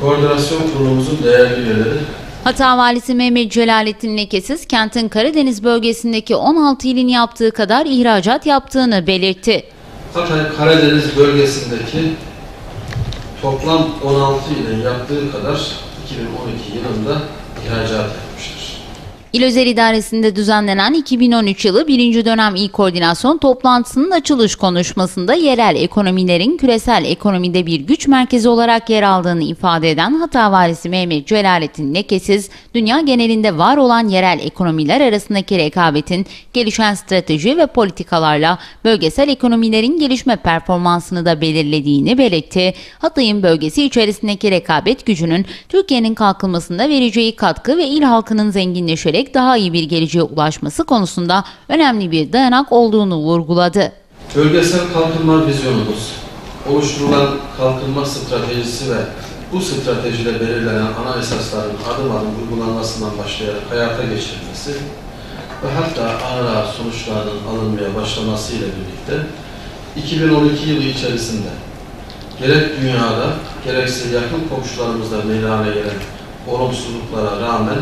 Koordinasyon Kurulumuzun değerli üyeleri, Hata Valisi Mehmet Celalettin Lekesiz, kentin Karadeniz bölgesindeki 16 ilin yaptığı kadar ihracat yaptığını belirtti. Hatay Karadeniz bölgesindeki toplam 16 ilin yaptığı kadar 2012 yılında ihracat yapmıştır. İl Özel İdaresi'nde düzenlenen 2013 yılı 1. dönem İl Koordinasyon toplantısının açılış konuşmasında yerel ekonomilerin küresel ekonomide bir güç merkezi olarak yer aldığını ifade eden Hata Valisi Mehmet Celalettin Lekesiz, dünya genelinde var olan yerel ekonomiler arasındaki rekabetin gelişen strateji ve politikalarla bölgesel ekonomilerin gelişme performansını da belirlediğini belirtti. Hatay'ın bölgesi içerisindeki rekabet gücünün Türkiye'nin kalkınmasında vereceği katkı ve il halkının zenginleşerek daha iyi bir geleceğe ulaşması konusunda önemli bir dayanak olduğunu vurguladı. Bölgesel kalkınma vizyonumuz, oluşturulan kalkınma stratejisi ve bu stratejide belirlenen ana esasların adım adım uygulanmasından başlayarak hayata geçirilmesi ve hatta ağır ağır sonuçlarının alınmaya başlaması ile birlikte 2012 yılı içerisinde gerek dünyada gerekse yakın komşularımızda meydana gelen olumsuzluklara rağmen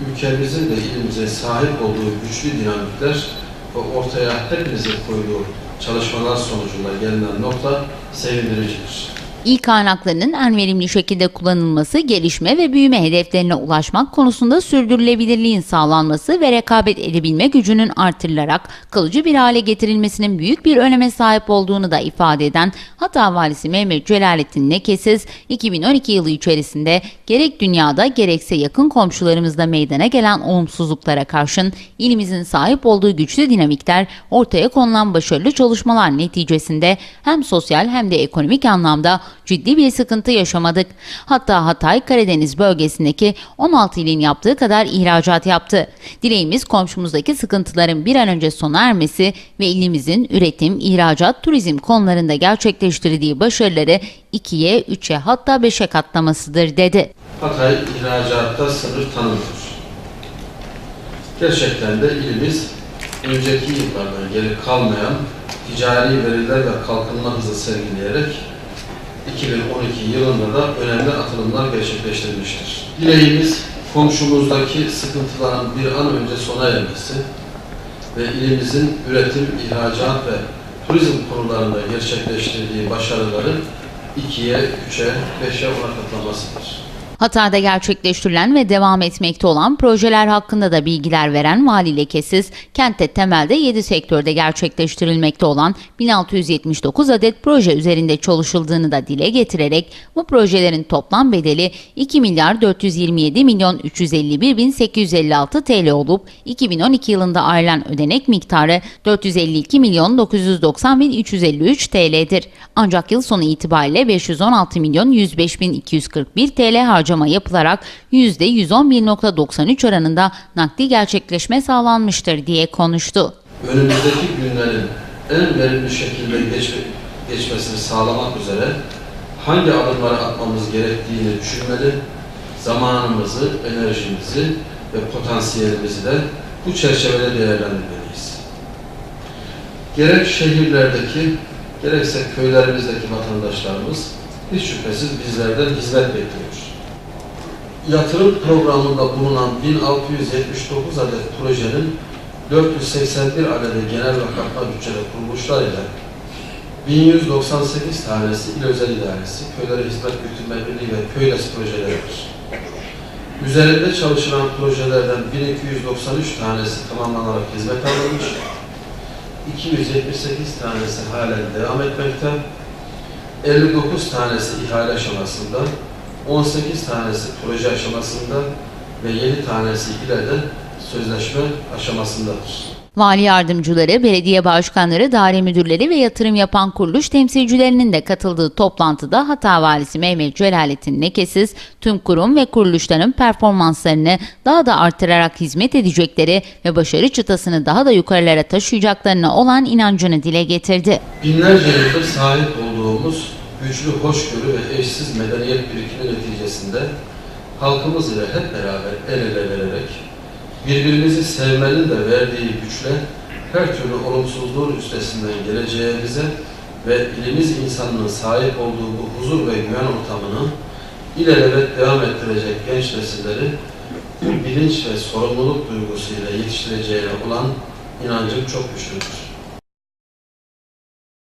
ülkemizin ve ilimizin sahip olduğu güçlü dinamikler ve ortaya hepimizin koyduğu çalışmalar sonucunda gelinen nokta sevindiricidir. İl kaynaklarının en verimli şekilde kullanılması, gelişme ve büyüme hedeflerine ulaşmak konusunda sürdürülebilirliğin sağlanması ve rekabet edebilme gücünün artırılarak kalıcı bir hale getirilmesinin büyük bir öneme sahip olduğunu da ifade eden Hata Valisi Mehmet Celalettin Nekesiz, 2012 yılı içerisinde gerek dünyada gerekse yakın komşularımızda meydana gelen olumsuzluklara karşın ilimizin sahip olduğu güçlü dinamikler ortaya konulan başarılı çalışmalar neticesinde hem sosyal hem de ekonomik anlamda ciddi bir sıkıntı yaşamadık. Hatta Hatay Karadeniz bölgesindeki 16 ilin yaptığı kadar ihracat yaptı. Dileğimiz komşumuzdaki sıkıntıların bir an önce sona ermesi ve ilimizin üretim, ihracat, turizm konularında gerçekleştirdiği başarıları 2'ye, 3'e hatta 5'e katlamasıdır dedi. Hatay ihracatta sınır tanımıyor. Gerçekten de ilimiz önceki yıllardan geri kalmayan ticari veriler ve kalkınma hızı sergileyerek 2012 yılında da önemli atılımlar gerçekleştirmiştir. Dileğimiz komşumuzdaki sıkıntıların bir an önce sona ermesi ve ilimizin üretim, ihracat ve turizm konularında gerçekleştirdiği başarıları ikiye, üçe, beşe ona katlamasıdır. Hatay'da gerçekleştirilen ve devam etmekte olan projeler hakkında da bilgiler veren Vali Lekesiz, kentte temelde 7 sektörde gerçekleştirilmekte olan 1679 adet proje üzerinde çalışıldığını da dile getirerek bu projelerin toplam bedeli 2 milyar 427 milyon 351 bin 856 TL olup 2012 yılında ayrılan ödenek miktarı 452 milyon 990 bin 353 TL'dir. Ancak yıl sonu itibariyle 516 milyon 105 bin 241 TL harcama yapılarak %111.93 oranında nakdi gerçekleşme sağlanmıştır diye konuştu. önümüzdeki günlerin en verimli şekilde geçme, geçmesini sağlamak üzere hangi adımları atmamız gerektiğini düşünmeli, zamanımızı, enerjimizi ve potansiyelimizi de bu çerçevede değerlendirmeliyiz. Gerek şehirlerdeki, gerekse köylerimizdeki vatandaşlarımız hiç şüphesiz bizlerden hizmet bekliyor. Yatırım programında bulunan 1679 adet projenin 481 adede genel ve katma bütçeli kuruluşlar ile 1198 tanesi il özel idaresi, köylere hizmet götürme birliği ve köyles projeleridir. Üzerinde çalışılan projelerden 1293 tanesi tamamlanarak hizmet alınmış, 278 tanesi halen devam etmekte, 59 tanesi ihale aşamasında, 18 tanesi proje aşamasında ve 7 tanesi ile de sözleşme aşamasındadır. Vali yardımcıları, belediye başkanları, daire müdürleri ve yatırım yapan kuruluş temsilcilerinin de katıldığı toplantıda Hata Valisi Mehmet Celalettin Lekesiz, tüm kurum ve kuruluşların performanslarını daha da artırarak hizmet edecekleri ve başarı çıtasını daha da yukarılara taşıyacaklarına olan inancını dile getirdi. Binlerce yıldır sahip olduğumuz güçlü hoşgörü ve eşsiz medeniyet birikimi neticesinde halkımız ile hep beraber el ele vererek birbirimizi sevmenin de verdiği güçle her türlü olumsuzluğun üstesinden geleceğimize ve ilimiz insanlığın sahip olduğu bu huzur ve güven ortamını ilelebet devam ettirecek genç nesilleri bilinç ve sorumluluk duygusuyla yetiştireceğine olan inancım çok güçlüdür.